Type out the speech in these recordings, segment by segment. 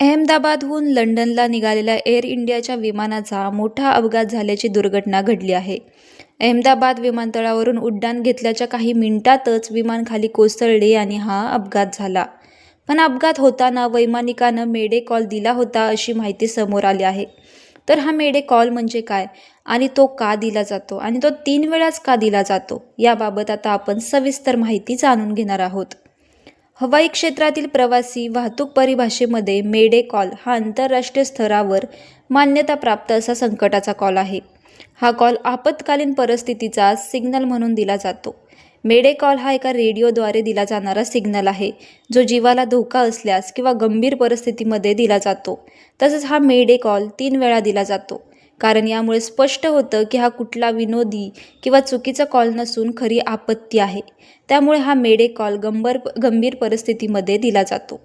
अहमदाबादहून लंडनला निघालेल्या एअर इंडियाच्या विमानाचा मोठा अपघात झाल्याची दुर्घटना घडली आहे. अहमदाबाद विमानतळावरून उड्डाण घेतल्याच्या काही मिनिटातच विमान खाली कोसळले आणि हा अपघात झाला. पण अपघात होताना वैमानिकानं मेडे कॉल दिला होता अशी माहिती समोर आली आहे. तर हा मेडे कॉल म्हणजे काय? आणि तो का दिला जातो? आणि तो तीन वेळाच का दिला जातो? याबाबत आता आपण सविस्तर माहिती जाणून घेणार आहोत. हवाई क्षेत्रातील प्रवासी वाहतूक परिभाषेमध्ये मेडे कॉल हा आंतरराष्ट्रीय स्तरावर मान्यता प्राप्त असा संकटाचा कॉल आहे. हा कॉल आपत्कालीन परिस्थितीचा सिग्नल म्हणून दिला जातो. मेडे कॉल हा एका रेडिओद्वारे दिला जाणारा सिग्नल आहे जो जीवाला धोका असल्यास किंवा गंभीर परिस्थितीमध्ये दिला जातो. तसंच हा मेडे कॉल तीन वेळा दिला जातो. कारण यामुळे स्पष्ट होतं की हा कुठला विनोदी किंवा चुकीचा कॉल नसून खरी आपत्ती आहे. त्यामुळे हा मेडे कॉल गंभर गंभीर परिस्थितीमध्ये दिला जातो.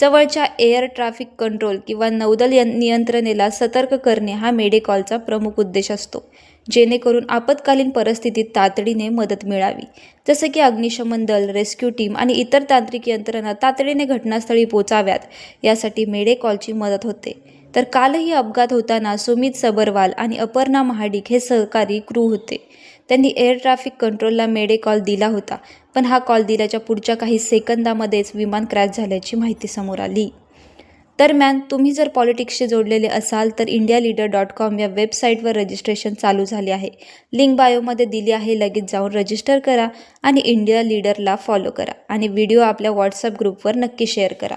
जवळच्या एअर ट्रॅफिक कंट्रोल किंवा नौदल नियंत्रणेला सतर्क करणे हा मेडे कॉलचा प्रमुख उद्देश असतो. जेणेकरून आपत्कालीन परिस्थितीत तातडीने मदत मिळावी. जसे की अग्निशमन दल रेस्क्यू टीम आणि इतर तांत्रिक यंत्रणा तातडीने घटनास्थळी पोचाव्यात यासाठी मेडे कॉलची मदत होते. तर कालही अपघात होताना सुमित सबरवाल आणि अपर्णा महाडिक हे सहकारी क्रू होते. त्यांनी एअर ट्रॅफिक कंट्रोलला मेडे कॉल दिला होता पण हा कॉल दिल्याच्या पुढच्या काही सेकंदामध्येच विमान क्रॅश झाल्याची माहिती समोर आली. दरम्यान तुम्ही जर पॉलिटिक्सशी जोडलेले असाल तर इंडिया लीडर डॉट कॉम या वेबसाईटवर रजिस्ट्रेशन चालू झाले आहे. लिंक बायोमध्ये दिली आहे लगेच जाऊन रजिस्टर करा आणि इंडिया लीडरला फॉलो करा आणि व्हिडिओ आपल्या व्हॉट्सअप ग्रुपवर नक्की शेअर करा.